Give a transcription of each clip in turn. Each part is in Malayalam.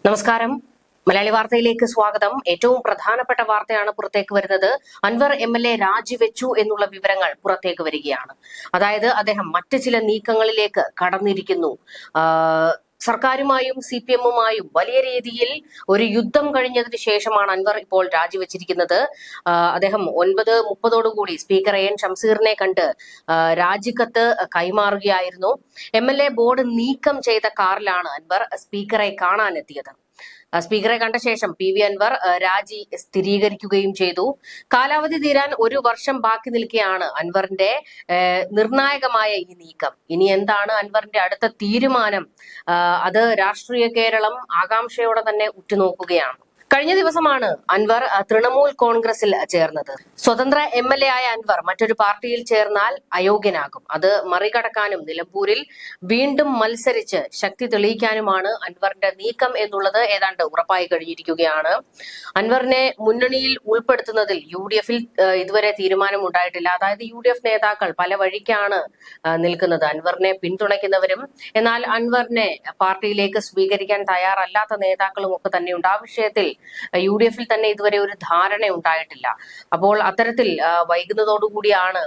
നമസ്കാരം. മലയാളി വാർത്തയിലേക്ക് സ്വാഗതം. ഏറ്റവും പ്രധാനപ്പെട്ട വാർത്തയാണ് പുറത്തേക്ക് വരുന്നത്. അൻവർ എം എൽ എ രാജിവെച്ചു എന്നുള്ള വിവരങ്ങൾ പുറത്തേക്ക് വരികയാണ്. അതായത് അദ്ദേഹം മറ്റു ചില നീക്കങ്ങളിലേക്ക് കടന്നിരിക്കുന്നു. സർക്കാരുമായും സി പി എമ്മുമായും വലിയ രീതിയിൽ ഒരു യുദ്ധം കഴിഞ്ഞതിന് ശേഷമാണ് അൻവർ ഇപ്പോൾ രാജിവെച്ചിരിക്കുന്നത്. അദ്ദേഹം ഒൻപത് മുപ്പതോടുകൂടി സ്പീക്കർ എ എൻ ഷംസീറിനെ കണ്ട് രാജിക്കത്ത് കൈമാറുകയായിരുന്നു. എം എൽ എ ബോർഡ് നീക്കം ചെയ്ത കാറിലാണ് അൻവർ സ്പീക്കറെ കാണാനെത്തിയത്. സ്പീക്കറെ കണ്ട ശേഷം പി വി അൻവർ രാജി സ്ഥിരീകരിക്കുകയും ചെയ്തു. കാലാവധി തീരാൻ ഒരു വർഷം ബാക്കി നിൽക്കെയാണ് അൻവറിന്റെ നിർണായകമായ ഈ നീക്കം. ഇനി എന്താണ് അൻവറിന്റെ അടുത്ത തീരുമാനം? അത് രാഷ്ട്രീയ കേരളം ആകാംക്ഷയോടെ തന്നെ ഉറ്റുനോക്കുകയാണ്. കഴിഞ്ഞ ദിവസമാണ് അൻവർ തൃണമൂൽ കോൺഗ്രസിൽ ചേർന്നത്. സ്വതന്ത്ര എം എൽ എ ആയ അൻവർ മറ്റൊരു പാർട്ടിയിൽ ചേർന്നാൽ അയോഗ്യനാകും. അത് മറികടക്കാനും നിലമ്പൂരിൽ വീണ്ടും മത്സരിച്ച് ശക്തി തെളിയിക്കാനുമാണ് അൻവറിന്റെ നീക്കം എന്നുള്ളത് ഏതാണ്ട് ഉറപ്പായി കഴിഞ്ഞിരിക്കുകയാണ്. അൻവറിനെ മുന്നണിയിൽ ഉൾപ്പെടുത്തുന്നതിൽ യു ഡി എഫിൽ ഇതുവരെ അതായത് യു ഡി എഫ് നേതാക്കൾ പല വഴിക്കാണ് നിൽക്കുന്നത്. അൻവറിനെ പിന്തുണയ്ക്കുന്നവരും എന്നാൽ അൻവറിനെ പാർട്ടിയിലേക്ക് സ്വീകരിക്കാൻ തയ്യാറല്ലാത്ത നേതാക്കളും ഒക്കെ തന്നെയുണ്ട് ആ വിഷയത്തിൽ യു ഡി എഫിൽ തന്നെ ഇതുവരെ ഒരു ധാരണ ഉണ്ടായിട്ടില്ല. അപ്പോൾ അത്തരത്തിൽ വൈകുന്നതോടുകൂടിയാണ്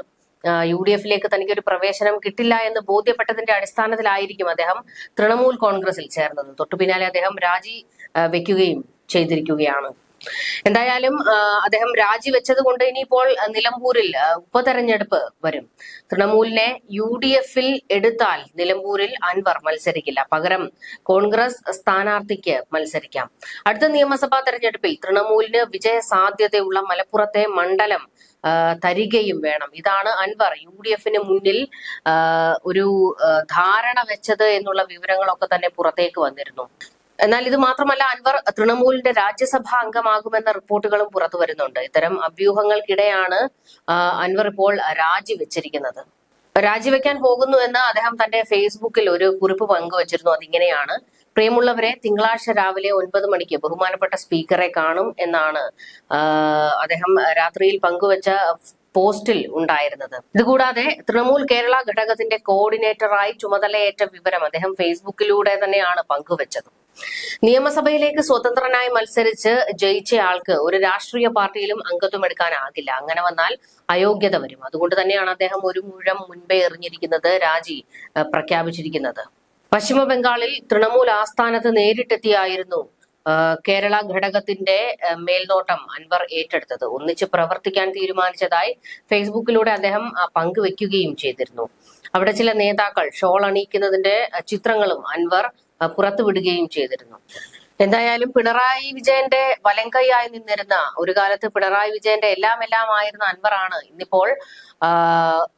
യു ഡി എഫിലേക്ക് തനിക്ക് ഒരു പ്രവേശനം കിട്ടില്ല എന്ന് ബോധ്യപ്പെട്ടതിന്റെ അടിസ്ഥാനത്തിലായിരിക്കും അദ്ദേഹം തൃണമൂൽ കോൺഗ്രസിൽ ചേർന്നത്. തൊട്ടു പിന്നാലെ അദ്ദേഹം രാജി വെക്കുകയും ചെയ്തിരിക്കുകയാണ്. എന്തായാലും അദ്ദേഹം രാജിവെച്ചത് കൊണ്ട് ഇനിയിപ്പോൾ നിലമ്പൂരിൽ ഉപതെരഞ്ഞെടുപ്പ് വരും. തൃണമൂലിനെ യു ഡി എഫിൽ എടുത്താൽ നിലമ്പൂരിൽ അൻവർ മത്സരിക്കില്ല. പകരം കോൺഗ്രസ് സ്ഥാനാർത്ഥിക്ക് മത്സരിക്കാം. അടുത്ത നിയമസഭാ തെരഞ്ഞെടുപ്പിൽ തൃണമൂലിന് വിജയ സാധ്യതയുള്ള മലപ്പുറത്തെ മണ്ഡലം തരികയും വേണം. ഇതാണ് അൻവർ യു ഡി എഫിന് മുന്നിൽ ഒരു ധാരണ വെച്ചത് എന്നുള്ള വിവരങ്ങളൊക്കെ തന്നെ പുറത്തേക്ക് വന്നിരുന്നു. എന്നാൽ ഇത് മാത്രമല്ല അൻവർ തൃണമൂലിന്റെ രാജ്യസഭാ അംഗമാകുമെന്ന റിപ്പോർട്ടുകളും പുറത്തു വരുന്നുണ്ട്. ഇത്തരം അഭ്യൂഹങ്ങൾക്കിടെയാണ് അൻവർ ഇപ്പോൾ രാജിവെച്ചിരിക്കുന്നത്. രാജിവെക്കാൻ പോകുന്നു എന്ന് അദ്ദേഹം തന്റെ ഫേസ്ബുക്കിൽ ഒരു കുറിപ്പ് പങ്കുവച്ചിരുന്നു. അതിങ്ങനെയാണ് പ്രിയമുള്ളവരെ തിങ്കളാഴ്ച രാവിലെ ഒൻപത് മണിക്ക് ബഹുമാനപ്പെട്ട സ്പീക്കറെ കാണും എന്നാണ് അദ്ദേഹം രാത്രിയിൽ പങ്കുവച്ച പോസ്റ്റിൽ ഉണ്ടായിരുന്നത്. ഇതുകൂടാതെ തൃണമൂൽ കേരള ഘടകത്തിന്റെ കോർഡിനേറ്ററായി ചുമതലയേറ്റ വിവരം അദ്ദേഹം ഫേസ്ബുക്കിലൂടെ തന്നെയാണ് പങ്കുവച്ചത്. നിയമസഭയിലേക്ക് സ്വതന്ത്രനായി മത്സരിച്ച് ജയിച്ചയാൾക്ക് ഒരു രാഷ്ട്രീയ പാർട്ടിയിലും അംഗത്വം എടുക്കാനാകില്ല. അങ്ങനെ വന്നാൽ അയോഗ്യത വരും. അതുകൊണ്ട് തന്നെയാണ് അദ്ദേഹം ഒരു മുഴം മുൻപേ എറിഞ്ഞിരിക്കുന്നത് രാജി പ്രഖ്യാപിച്ചിരിക്കുന്നത്. പശ്ചിമ ബംഗാളിൽ തൃണമൂൽ ആസ്ഥാനത്ത് നേരിട്ടെത്തിയായിരുന്നു കേരള ഘടകത്തിന്റെ മേൽനോട്ടം അൻവർ ഏറ്റെടുത്തത്. ഒന്നിച്ച് പ്രവർത്തിക്കാൻ തീരുമാനിച്ചതായി ഫേസ്ബുക്കിലൂടെ അദ്ദേഹം പങ്കുവെക്കുകയും ചെയ്തിരുന്നു. അവിടെ ചില നേതാക്കൾ ഷോൾ അണിയിക്കുന്നതിന്റെ ചിത്രങ്ങളും അൻവർ പുറത്തുവിടുകയും ചെയ്തിരുന്നു. എന്തായാലും പിണറായി വിജയന്റെ വലങ്കൈയായി നിന്നിരുന്ന ഒരു കാലത്ത് പിണറായി വിജയന്റെ എല്ലാം എല്ലാം ആയിരുന്ന അൻവറാണ് ഇന്നിപ്പോൾ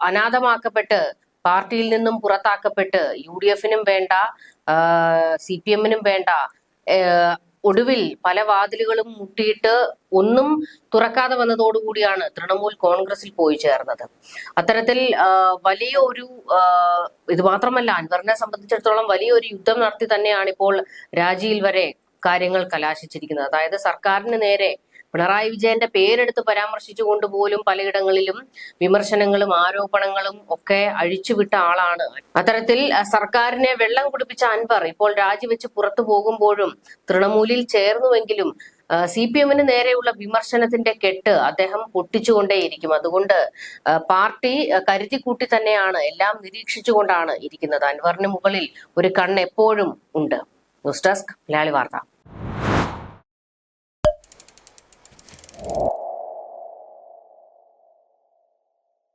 അനാഥമാക്കപ്പെട്ട് പാർട്ടിയിൽ നിന്നും പുറത്താക്കപ്പെട്ട് യു ഡി എഫിനും വേണ്ട സി പി എമ്മിനും വേണ്ട ഒടുവിൽ പല വാതിലുകളും മുട്ടിയിട്ട് ഒന്നും തുറക്കാതെ വന്നതോടുകൂടിയാണ് തൃണമൂൽ കോൺഗ്രസിൽ പോയി ചേർന്നത്. അത്തരത്തിൽ വലിയ ഒരു ഇത് മാത്രമല്ല അൻവറിനെ സംബന്ധിച്ചിടത്തോളം വലിയൊരു യുദ്ധം നടത്തി തന്നെയാണ് ഇപ്പോൾ രാജിയിൽ വരെ കാര്യങ്ങൾ കലാശിച്ചിരിക്കുന്നത്. അതായത് സർക്കാരിന് നേരെ പിണറായി വിജയന്റെ പേരെടുത്ത് പരാമർശിച്ചുകൊണ്ട് പോലും പലയിടങ്ങളിലും വിമർശനങ്ങളും ആരോപണങ്ങളും ഒക്കെ അഴിച്ചുവിട്ട ആളാണ്. അത്തരത്തിൽ സർക്കാരിനെ വെള്ളം കുടിപ്പിച്ച അൻവർ ഇപ്പോൾ രാജിവെച്ച് പുറത്തു പോകുമ്പോഴും തൃണമൂലിൽ ചേർന്നുവെങ്കിലും സി പി എമ്മിന് നേരെയുള്ള വിമർശനത്തിന്റെ കെട്ട് അദ്ദേഹം പൊട്ടിച്ചുകൊണ്ടേയിരിക്കും. അതുകൊണ്ട് പാർട്ടി കരുതി കരുതിക്കൂട്ടി തന്നെയാണ് എല്ലാം നിരീക്ഷിച്ചുകൊണ്ടാണ് ഇരിക്കുന്നത്. അൻവറിന് മുകളിൽ ഒരു കണ്ണ് എപ്പോഴും ഉണ്ട്. ന്യൂസ് ഡെസ്ക് മലയാളി വാർത്ത.